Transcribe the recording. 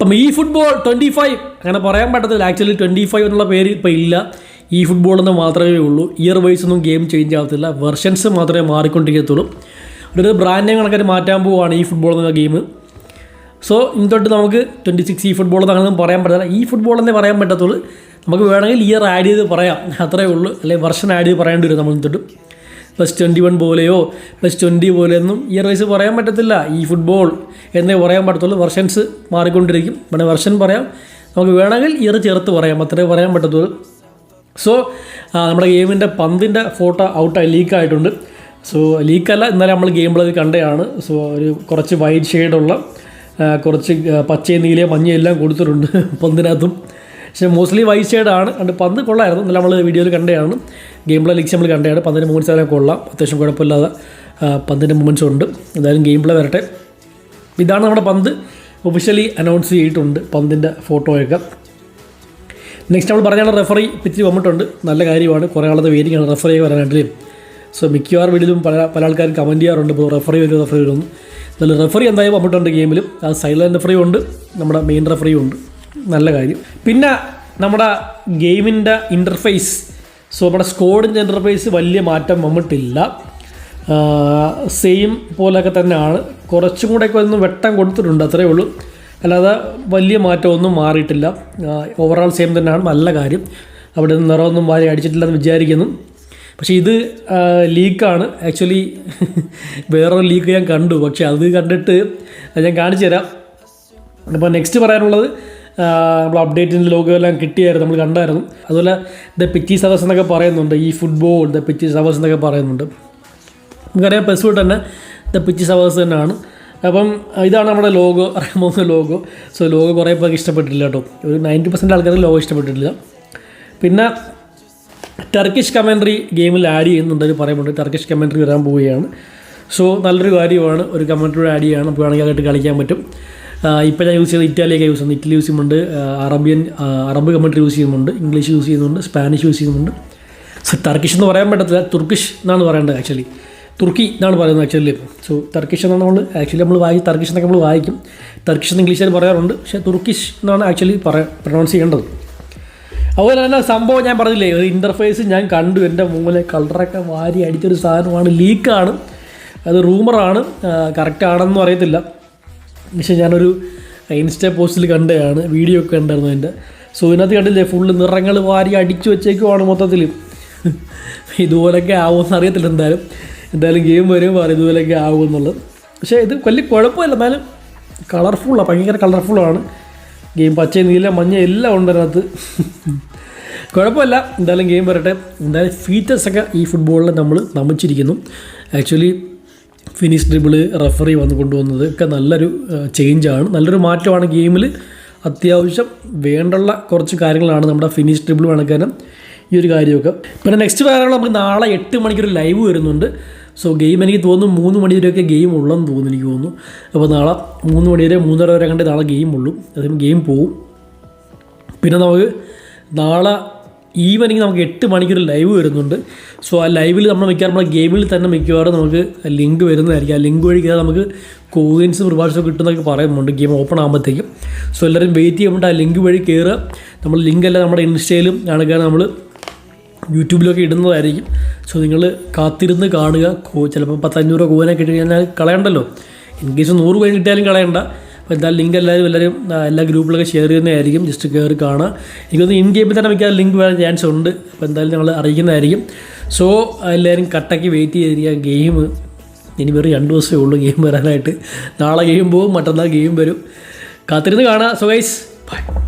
അപ്പം ഈ football twenty five അങ്ങനെ പറയാൻ പറ്റത്തില്ല. ആക്ച്വലി ട്വന്റി ഫൈവ് എന്നുള്ള പേര് ഇപ്പോൾ ഇല്ല. ഈ ഫുട്ബോൾ എന്ന് മാത്രമേ ഉള്ളൂ. ഇയർ വൈസ് ഒന്നും ഗെയിം ചേഞ്ച് ആവത്തില്ല. വെർഷൻസ് മാത്രമേ മാറിക്കൊണ്ടിരിക്കത്തുള്ളൂ. ഒരു ബ്രാൻഡ് കണക്കായിട്ട് മാറ്റാൻ പോവുകയാണ് ഈ ഫുട്ബോൾ എന്ന ഗെയിം സോ ഇനി തൊട്ട് നമുക്ക് ട്വന്റി സിക്സ് ഈ ഫുട്ബോൾ അങ്ങനെ പറയാൻ പറ്റില്ല ഈ ഫുട്ബോൾ എന്നേ പറയാൻ പറ്റത്തുള്ളൂ. നമുക്ക് വേണമെങ്കിൽ ഇയർ ആഡ് ചെയ്ത് പറയാം. അത്രയേ ഉള്ളൂ. അല്ലെങ്കിൽ വർഷം ആഡ് ചെയ്ത് പറയേണ്ടി വരും നമ്മൾ തൊട്ട്. പ്ലസ് ട്വന്റി വൺ പോലെയോ പ്ലസ് ട്വന്റി പോലെയൊന്നും ഇയർ വൈസ് പറയാൻ പറ്റത്തില്ല. ഈ ഫുട്ബോൾ എന്നേ പറയാൻ പറ്റത്തുള്ളൂ. വെർഷൻസ് മാറിക്കൊണ്ടിരിക്കും. വേണേൽ വെർഷൻ പറയാം. നമുക്ക് വേണമെങ്കിൽ ഇയർ ചേർത്ത് പറയാം. അത്രേ പറയാൻ പറ്റത്തുള്ളൂ. സോ നമ്മുടെ ഗെയിമിന്റെ പന്തിന്റെ ഫോട്ടോ ഔട്ടായി ലീക്കായിട്ടുണ്ട് സോ ലീക്കല്ല എന്നാലും നമ്മൾ ഗെയിമിൽ കണ്ടതാണ്. സോ ഒരു കുറച്ച് വൈറ്റ് ഷെയ്ഡുള്ള കുറച്ച് പച്ചയും നീലയും മഞ്ഞയും എല്ലാം കൊടുത്തിട്ടുണ്ട് പന്തിനകത്തും. പക്ഷേ മോസ്റ്റ്ലി വൈറ്റ് ഷെയ്ഡാണ് കണ്ട് പന്ത് കൊള്ളായിരുന്നു. നല്ല നമ്മൾ വീഡിയോയിൽ കണ്ടതാണ്. ഗെയിം പ്ലേ ലിക്സ് നമ്മൾ കണ്ടതാണ്. പന്തിന്റെ മൂവ്മെന്റ്സ് എല്ലാം കൊള്ളാം. അത്യാവശ്യം കുഴപ്പമില്ലാതെ പന്തിന്റെ മൂവ്മെന്റ്സ് ഉണ്ട്. എന്തായാലും ഗെയിം പ്ലേ വരട്ടെ. ഇതാണ് നമ്മുടെ പന്ത്. ഒഫീഷ്യലി അനൗൺസ് ചെയ്തിട്ടുണ്ട് പന്തിന്റെ ഫോട്ടോയൊക്കെ നെക്സ്റ്റ് നമ്മൾ പറഞ്ഞാൽ റെഫറി പിച്ച് വന്നിട്ടുണ്ട്. നല്ല കാര്യമാണ്. കുറേ ആളത് വെയിറ്റിംഗ് ആണ് റെഫറി വരാനായിട്ട് സോ മിക്കവാറും വീട്ടിലും പല പല ആൾക്കാരും കമന്റ് ചെയ്യാറുണ്ട്. ഇപ്പോൾ റെഫറി വരും റെഫറി വരുന്നു എന്നാലും റെഫറി എന്തായാലും വന്നിട്ടുണ്ട് ഗെയിമിലും ആ സൈലന്റ് റെഫറിയും ഉണ്ട്. നമ്മുടെ മെയിൻ റെഫറിയും ഉണ്ട്. നല്ല കാര്യം. പിന്നെ നമ്മുടെ ഗെയിമിന്റെ ഇന്റർഫേസ് സോ നമ്മുടെ സ്കോഡിന്റെ ഇന്റർഫേസ് വലിയ മാറ്റം വന്നിട്ടില്ല. സെയിം പോലെയൊക്കെ തന്നെയാണ്. കുറച്ചും കൂടെയൊക്കെ ഒന്ന് വെട്ടം കൊടുത്തിട്ടുണ്ട് അത്രയേ ഉള്ളൂ. അല്ലാതെ വലിയ മാറ്റമൊന്നും മാറിയിട്ടില്ല. ഓവറോൾ സെയിം തന്നെയാണ് നല്ല കാര്യം. അവിടെ നിന്ന് നിറമൊന്നും വാരി അടിച്ചിട്ടില്ലെന്ന് വിചാരിക്കുന്നു. പക്ഷേ ഇത് ലീക്കാണ് ആക്ച്വലി വേറൊരു ലീക്ക് ഞാൻ കണ്ടു. പക്ഷേ അത് കണ്ടിട്ട് ഞാൻ കാണിച്ചു തരാം. അപ്പോൾ നെക്സ്റ്റ് പറയാനുള്ളത് നമ്മൾ അപ്ഡേറ്റിന്റെ ലോഗോ എല്ലാം കിട്ടിയായിരുന്നു നമ്മൾ കണ്ടായിരുന്നു. അതുപോലെ ദ പിച്ചീസ് സവേഴ്സ് എന്നൊക്കെ പറയുന്നുണ്ട് ഈ ഫുട്ബോൾ ദ പിച്ചീസ് സവേഴ്സ് എന്നൊക്കെ പറയുന്നുണ്ട്. നമുക്കറിയാം പെസ്ഫുഡ് തന്നെ ദ പിച്ചീസ് സവേഴ്സ് തന്നെയാണ്. അപ്പം ഇതാണ് നമ്മുടെ ലോഗോ അറിയാമോ ലോഗോ. സോ ലോഗോ കുറേ പേർക്ക് ഇഷ്ടപ്പെട്ടില്ല കേട്ടോ. ഒരു നയന്റി പെർസെന്റ് ആൾക്കാർക്ക് ലോഗോ ഇഷ്ടപ്പെട്ടിട്ടില്ല. പിന്നെ ടർക്കിഷ് കമൻട്രി ഗെയിമിൽ ആഡ് ചെയ്യുന്നുണ്ട് അവർ പറയുന്നുണ്ട്. ടർക്കിഷ് കമൻട്രി വരാൻ പോവുകയാണ്. സോ നല്ലൊരു കാര്യമാണ് ഒരു കമൻട്രി ആഡ് ചെയ്യുകയാണ് നമുക്ക് വേണമെങ്കിൽ അതായിട്ട് കളിക്കാൻ പറ്റും. ഇപ്പോൾ ഞാൻ യൂസ് ചെയ്യുന്നത് ഇറ്റാലിയൊക്കെ യൂസ് ചെയ്യുന്നത്. ഇറ്റലി യൂസ് ചെയ്യുന്നുണ്ട്. അറബിയൻ അറബ് കമൻട്രി യൂസ് ചെയ്യുന്നുണ്ട്. ഇംഗ്ലീഷ് യൂസ് ചെയ്യുന്നുണ്ട്. സ്പാനിഷ് യൂസ് ചെയ്യുന്നുണ്ട്. സോ ടർക്കിഷ് എന്ന് പറയാൻ പറ്റത്തില്ല. തുർക്കിഷ് എന്നാണ് പറയേണ്ടത് ആക്ച്വലി തുർക്കി എന്നാണ് പറയുന്നത് ആക്ച്വലി സോ ടർക്കിഷ് എന്നാണ് നമ്മൾ ആക്ച്വലി നമ്മൾ വായി ടർക്കിഷ് എന്നൊക്കെ നമ്മൾ വായിക്കും. ടർക്കിഷ് എന്ന് ഇംഗ്ലീഷിൽ പറയാറുണ്ട്. പക്ഷേ തുർക്കിഷ് എന്നാണ് ആക്ച്വലി പറയാ പ്രൊണൗൺസ് ചെയ്യേണ്ടത്. അതുപോലെ തന്നെ സംഭവം ഞാൻ പറഞ്ഞില്ലേ ഒരു ഇന്റർഫേസ് ഞാൻ കണ്ടു. എന്റെ മൂലെ കളറൊക്കെ വാരി അടിച്ചൊരു സാധനമാണ്. ലീക്കാണ് അത് റൂമറാണ് കറക്റ്റ് ആണെന്നും അറിയത്തില്ല. പക്ഷേ ഞാനൊരു ഇൻസ്റ്റാ പോസ്റ്റിൽ കണ്ടതാണ് വീഡിയോ ഒക്കെ ഉണ്ടായിരുന്നു അതിന്റെ. സോ ഇതിനകത്ത് കണ്ടില്ലേ ഫുള്ള് നിറങ്ങൾ വാരി അടിച്ചു വെച്ചേക്കുവാണ് മൊത്തത്തിൽ ഇതുപോലൊക്കെ ആവുമെന്ന് അറിയത്തില്ല എന്തായാലും. എന്തായാലും ഗെയിം വരും പറയും ഇതുപോലൊക്കെ ആവുമെന്നുള്ളത് പക്ഷേ ഇത് വലിയ കുഴപ്പമില്ല എന്നാലും കളർഫുള്ളാണ് ഭയങ്കര കളർഫുള്ളാണ് ഗെയിം പച്ച നീല മഞ്ഞ എല്ലാം ഉണ്ട് അതിനകത്ത്. കുഴപ്പമില്ല എന്തായാലും ഗെയിം വരട്ടെ. എന്തായാലും ഫീച്ചേഴ്സൊക്കെ ഈ ഫുട്ബോളിൽ നമ്മൾ നമിച്ചിരിക്കുന്നു. ആക്ച്വലി ഫിനിഷ് ഡ്രിബിൾ റെഫറി വന്ന് കൊണ്ടുവന്നത് ഒക്കെ നല്ലൊരു ചേഞ്ചാണ് നല്ലൊരു മാറ്റമാണ് ഗെയിമിൽ അത്യാവശ്യം വേണ്ടുള്ള കുറച്ച് കാര്യങ്ങളാണ് നമ്മുടെ ഫിനിഷ് ഡ്രിബിൾ കണക്കാനും ഈ ഒരു കാര്യമൊക്കെ. പിന്നെ നെക്സ്റ്റ് പറയാനുള്ള നമുക്ക് നാളെ എട്ട് മണിക്കൊരു ലൈവ് വരുന്നുണ്ട്. സോ ഗെയിം എനിക്ക് തോന്നുന്നു മൂന്ന് മണി വരെയൊക്കെ ഗെയിം ഉള്ളെന്ന് തോന്നുന്നു എനിക്ക് തോന്നുന്നു. അപ്പോൾ നാളെ മൂന്ന് മണി വരെ മൂന്നര വരെ കണ്ട് നാളെ ഗെയിം ഉള്ളൂ. അതിന് ഗെയിം പോവും. പിന്നെ നമുക്ക് നാളെ ഈവനിങ് നമുക്ക് എട്ട് മണിക്കൊരു ലൈവ് വരുന്നുണ്ട്. സോ ആ ലൈവിൽ നമ്മൾ മിക്കവാറും നമ്മുടെ ഗെയിമിൽ തന്നെ മിക്കവാറും നമുക്ക് ലിങ്ക് വരുന്നതായിരിക്കും. ആ ലിങ്ക് വഴി കയറാൻ നമുക്ക് കോയിൻസും റിവാർഡ്സും കിട്ടുന്നതൊക്കെ പറയുന്നുണ്ട്. ഗെയിം ഓപ്പൺ ആകുമ്പോഴത്തേക്കും. സോ എല്ലാവരും വെയിറ്റ് ചെയ്യുമ്പോൾ ആ ലിങ്ക് വഴി കയറുക നമ്മൾ ലിങ്ക് എല്ലാം നമ്മുടെ ഇൻസ്റ്റയിലും കാണുക നമ്മൾ യൂട്യൂബിലൊക്കെ ഇടുന്നതായിരിക്കും. സോ നിങ്ങൾ കാത്തിരുന്ന് കാണുക. ചിലപ്പോൾ പത്തഞ്ഞൂറ് കോയിനെ കിട്ടി കഴിഞ്ഞാൽ കളയണ്ടല്ലോ. ഇൻ കേസ് നൂറ് കോയിൻ കിട്ടിയാലും കളയണ്ട. അപ്പോൾ എന്തായാലും ലിങ്ക് എല്ലാവരും എല്ലാവരും എല്ലാ ഗ്രൂപ്പിലൊക്കെ ഷെയർ ചെയ്യുന്നതായിരിക്കും. ജസ്റ്റ് കയറി കാണുക. എനിക്കൊന്ന് ഇൻ ഗെയിമിൽ തന്നെ മിക്ക ലിങ്ക് വരാൻ ചാൻസ് ഉണ്ട്. അപ്പോൾ എന്തായാലും ഞങ്ങൾ അറിയിക്കുന്നതായിരിക്കും. സോ എല്ലാവരും കട്ടയ്ക്ക് വെയിറ്റ് ചെയ്തിരിക്കുക ഗെയിം ഇനി വെറും രണ്ട് ദിവസമേ ഉള്ളൂ ഗെയിം വരാനായിട്ട്. നാളെ ഗെയിം പോകും മറ്റന്നാൾ ഗെയിം വരും. കാത്തിരുന്ന് കാണാം സോ ഗൈസ് ബൈ